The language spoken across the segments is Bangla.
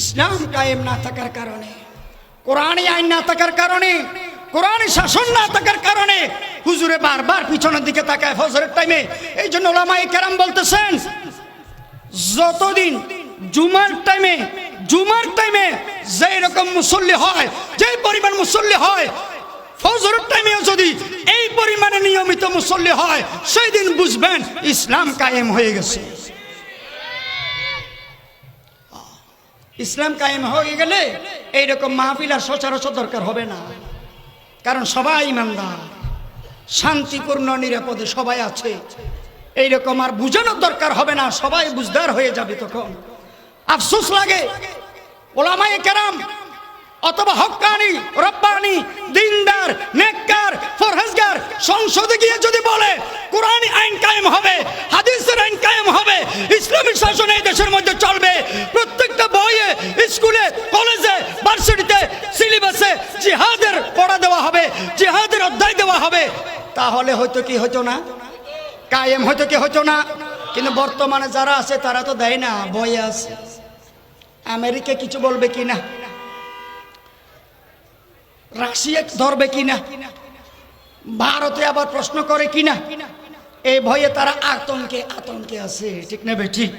ইসলাম কায়েম না থাকার কারণে, কোরআনী আইন না থাকার কারণে, কোরআনী শাসন না থাকার কারণে হুজুরে বারবার পিছনের দিকে তাকায় ফজরের টাইমে এই জন্য ওলামাই কেরাম বলতেছেন, যতদিন জুমার টাইমে জুমার টাইমে যেই রকম মুসল্লি হয় যে পরিমাণ মুসল্লি হয়, ফজরের টাইমেও যদি এই পরিমাণে নিয়মিত মুসল্লি হয়, সেই দিন বুঝবেন ইসলাম কায়েম হয়ে গেছে। ইসলাম কায়েম হয়ে গেলে এইরকম মাহফিল আর সচরাচর দরকার হবে না। কারণ সবাই ইমানদার, শান্তিপূর্ণ, নিরাপদে সবাই আছে। এইরকম আর বুঝানোর দরকার হবে না, সবাই বুঝদার হয়ে যাবে তখন। আফসোস লাগে, ওলামায়ে কেরাম অথবা হক্কানি রব্বানি, দিনদার, নেককার, ফরহেজগার, সংসদে গিয়ে যদি বলে, কোরআন আইন কায়েম হবে, হাদিসের আইন কায়েম হবে, ইসলামী শাসন তাহলে হয়তো কি হতো না? কায়েম হয়তো কি হতো না? কিন্তু বর্তমানে যারা আছে, তারা তো দেয় না, বয়ে আছে। আমেরিকা কিছু বলবে কি না? রাশিয়া ধরবে কিনা ভারতে আবার প্রশ্ন করে কিনা এই ভয়ে তারা আতঙ্কে আতঙ্কে আছে। ঠিক নেবে ঠিক?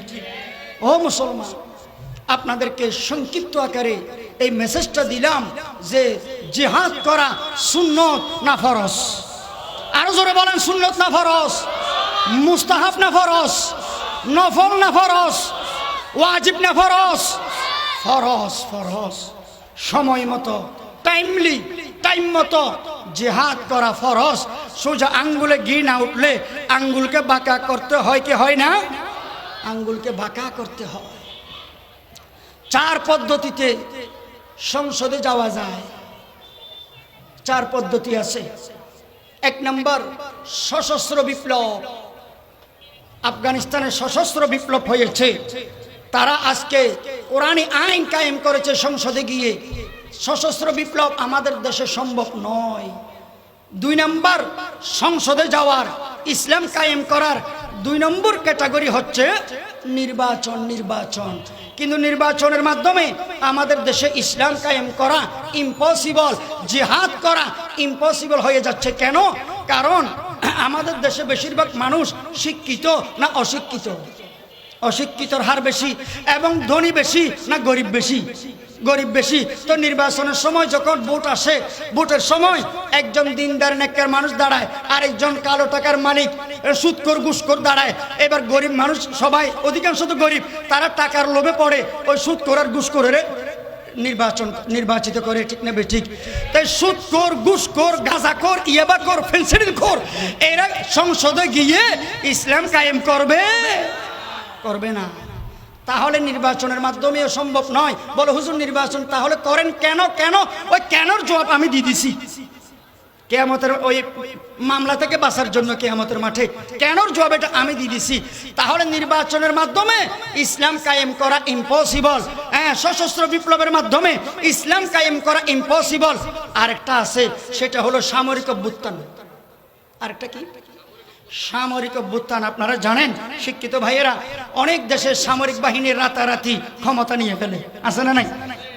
ও মুসলমান, আপনাদেরকে সংক্ষিপ্ত আকারে এই মেসেজটা দিলাম যে জিহাদ করা সুন্নত না ফরস আরও জোরে বলেন, সুন্নত না ফরস মুস্তাহাব না ফরস নফল না ফরস ওয়াজিব না ফরস ফরস ফরস সময় মতো টাইমলি টাইম মতো জেহাদ করা ফরজ। সোজা আঙ্গুলে ঘি না উঠলে আঙ্গুলকে বাঁকা করতে হয় কি হয় না? আঙ্গুলকে বাঁকা করতে হয়। চার পদ্ধতিতে সংসদে যাওয়া যায়। চার পদ্ধতি আছে। এক নম্বর, সশস্ত্র বিপ্লব। আফগানিস্তানে সশস্ত্র বিপ্লব হয়েছে। তারা আজকে কোরআনী আইন কায়েম করেছে সংসদে গিয়ে। সশস্ত্র বিপ্লব আমাদের দেশে সম্ভব নয়। দুই নম্বর, সংসদে যাওয়ার, ইসলাম কায়েম করার দুই নম্বর ক্যাটাগরি হচ্ছে নির্বাচন নির্বাচন। কিন্তু নির্বাচনের মাধ্যমে আমাদের দেশে ইসলাম কায়েম করা ইম্পসিবল জিহাদ করা ইম্পসিবল হয়ে যাচ্ছে। কেন? কারণ আমাদের দেশে বেশিরভাগ মানুষ শিক্ষিত না অশিক্ষিত? অশিক্ষিতর হার বেশি এবং ধনী বেশি না গরিব বেশি? গরিব বেশি। তো নির্বাচনের সময় যখন ভোট আসে, ভোটের সময় একজন দিনদার নেককার মানুষ দাঁড়ায়, আরেকজন কালো টাকার মালিক সুৎকর ঘুষকর দাঁড়ায়। এবার গরিব মানুষ সবাই, অধিকাংশ তো গরিব, তারা টাকার লোভে পড়ে, ওই সুৎকর আর ঘুষকরের নির্বাচন নির্বাচিত করে ঠিক না ঠিক। তাই সুৎকর ঘুষকর গাঁজাখোর, ইয়াবাখোর ফেন্সিডিল খোর এরা সংসদে গিয়ে ইসলাম কায়েম করবে। করবে না। তাহলে নির্বাচনের মাধ্যমেও সম্ভব নয়। বলে, হুজুর, নির্বাচন তাহলে করেন কেন? কেন? ওই কেনর জবাব আমি দিয়ে দিছি। কেয়ামতের ওই মামলা থেকে বাঁচার জন্য কেয়ামতের মাঠে কেনর জবাব এটা আমি দিয়ে দিছি। তাহলে নির্বাচনের মাধ্যমে ইসলাম কায়েম করা ইম্পসিবল হ্যাঁ সশস্ত্র বিপ্লবের মাধ্যমে ইসলাম কায়েম করা ইম্পসিবল আরেকটা আছে, সেটা হলো সামরিক অভ্যুত্থান। আরেকটা কি? সামরিক অভ্যুত্থান আপনারা জানেন, শিক্ষিত ভাইয়েরা, অনেক দেশের সামরিক বাহিনীর রাতারাতি ক্ষমতা নিয়ে ফেলে। আছে না নাই?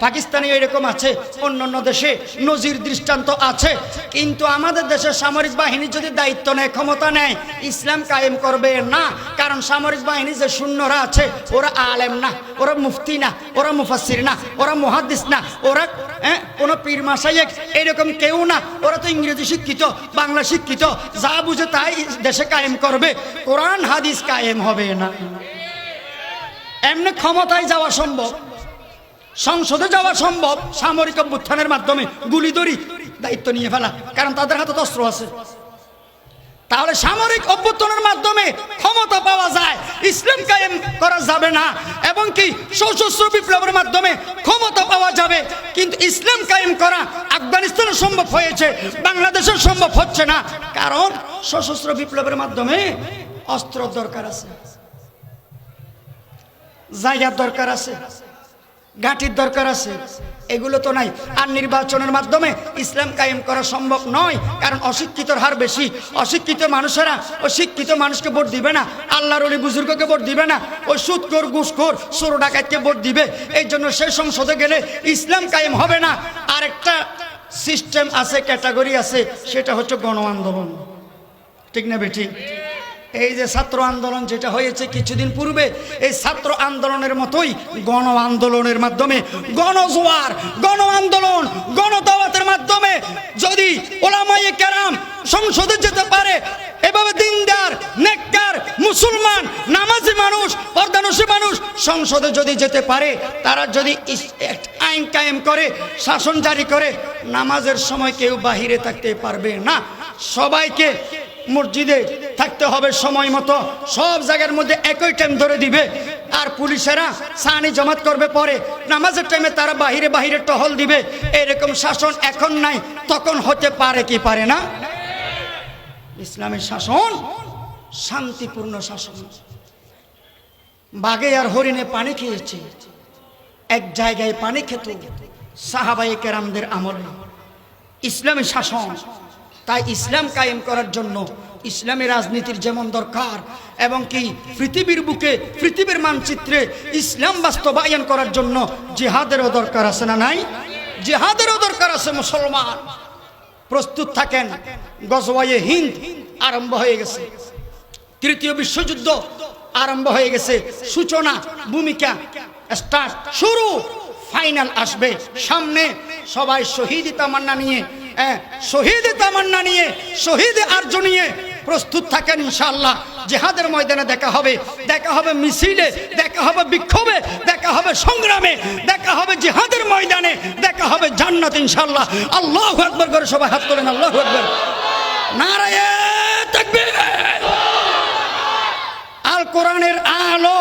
পাকিস্তানে এরকম আছে অন্য অন্য দেশে নজির দৃষ্টান্ত আছে। কিন্তু আমাদের দেশের সামরিক বাহিনী যদি দায়িত্ব নেয়, ক্ষমতা নেয়, ইসলাম কায়েম করবে না। কারণ সামরিক বাহিনী যে শূন্যরা আছে, ওরা আলেম না, ওরা মুফতি না, ওরা মুফাসির না, ওরা মুহাদ্দিস না, ওরা হ্যাঁ কোনো পীর মাসাইক এরকম কেউ না। ওরা তো ইংরেজি শিক্ষিত, বাংলা শিক্ষিত, যা বুঝে তাই দেশে কায়েম করবে। কোরআন, হাদিস কায়েম হবে না। এমনি ক্ষমতায় যাওয়া সম্ভব। সংসদে যাওয়া সম্ভব। সামরিক অভ্যুত্থানের মাধ্যমে গুলি দড়ি দায়িত্ব নিয়ে ফেলা, কারণ তাদের হাতে অস্ত্র আছে। তাহলে সামরিক অভ্যুত্থানের মাধ্যমে ক্ষমতা পাওয়া যায়, ইসলাম কায়েম করা যাবে না, এবং কি সশস্ত্র বিপ্লবের মাধ্যমে ক্ষমতা পাওয়া যাবে। কিন্তু ইসলাম কায়েম করা আফগানিস্তানে সম্ভব হয়েছে বাংলাদেশের সম্ভব হচ্ছে না, কারণ সশস্ত্র বিপ্লবের মাধ্যমে অস্ত্র দরকার আছে। জায়গার দরকার আছে। ঘাঁটির দরকার আছে। এগুলো তো নাই। আর নির্বাচনের মাধ্যমে ইসলাম কায়েম করা সম্ভব নয়। কারণ অশিক্ষিতর হার বেশি। অশিক্ষিত মানুষেরা অশিক্ষিত মানুষকে ভোট দিবে না। আল্লাহর অলি বুজুর্গকে ভোট দিবে না। ওই সুদখোর ঘুষখোর, সরু ডাকাতকে ভোট দিবে। এই জন্য সেই সংসদে গেলে ইসলাম কায়েম হবে না। আরেকটা সিস্টেম আছে ক্যাটাগরি আছে, সেটা হচ্ছে গণ আন্দোলন ঠিক না বেঠিক? এই যে ছাত্র আন্দোলন যেটা হয়েছে কিছুদিন পূর্বে, এই ছাত্র আন্দোলনের মতোই গণ আন্দোলনের মাধ্যমে গণজোয়ার গণ আন্দোলন গণদাওয়াতের মাধ্যমে যদি ওলামায়ে কেরাম সংসদে যেতে পারে, এভাবে দিনদার, নেককার, মুসলমান, নামাজি মানুষ, পর্দানসী মানুষ সংসদে যদি যেতে পারে, তারা যদি আইন কায়েম করে, শাসন জারি করে, নামাজের সময় কেউ বাহিরে থাকতে পারবে না। সবাইকে মসজিদে থাকতে হবে সময় মতো। সব জায়গার মধ্যে একই টাইম ধরে দিবে। আর পুলিশেরা সানি জমাত করবে পরে। নামাজের টাইমে তারা বাহিরে বাহিরে টহল দিবে। এরকম শাসন এখন নাই, তখন হতে পারে কি পারে না? ইসলামের শাসন শান্তিপূর্ণ শাসন। বাঘে আর হরিণে পানি খেয়েছে। এক জায়গায় পানি খেত। সাহাবাই কেরামদের আমলে ইসলামী শাসন তাই ইসলাম কায়েম করার জন্য ইসলামী রাজনীতির যেমন দরকার, এবং কি পৃথিবীর বুকে, পৃথিবীর মানচিত্রে ইসলাম বাস্তবায়ন করার জন্য জিহাদেরও দরকার আছে না নাই? জিহাদেরও দরকার আছে মুসলমান। প্রস্তুত থাকেন, গজওয়ায়ে হিন্দ আরম্ভ হয়ে গেছে। তৃতীয় বিশ্বযুদ্ধ আরম্ভ হয়ে গেছে। সূচনা, ভূমিকা স্টার্ট শুরু ফাইনাল আসবে। সামনে সবাই শহীদ তামান্না নিয়ে হ্যাঁ, শহীদ তামান্না নিয়ে শহীদ আর্য নিয়ে প্রস্তুত থাকেন ইনশাআল্লাহ। জেহাদের ময়দানে দেখা হবে। দেখা হবে মিছিলে দেখা হবে বিক্ষোভে দেখা হবে সংগ্রামে দেখা হবে জিহাদের ময়দানে দেখা হবে জান্নাত ইনশাআল্লাহ। আল্লাহ আকবর করে সবাই হাত তোলেন আল্লাহ আকবর। নারায় তাকবীর। আল কোরআনের আলো।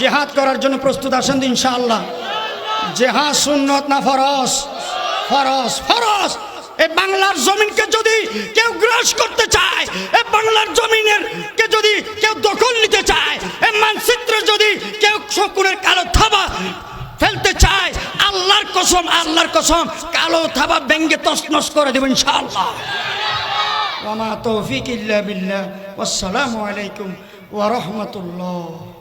জেহাদ করার জন্য প্রস্তুত আসেন তো ইনশাআল্লাহ। জেহাদ সুন্নত না ফরস ফরস ফরস। এই বাংলার জমিনকে যদি কেউ গ্রাস করতে চায় এই বাংলার জমিনের কে যদি কেউ দখল নিতে চায় এই মানচিত্র যদি কেউ শকুনের কালো থাবা ফেলতে চায়, আল্লাহর কসম আল্লাহর কসম, কালো থাবা ব্যঙ্গে তসনস করে দেবেন ইনশাআল্লাহ। ওমা তৌফিক ইল্লা বিল্লাহ। আসসালামু আলাইকুম ওয়া রাহমাতুল্লাহ।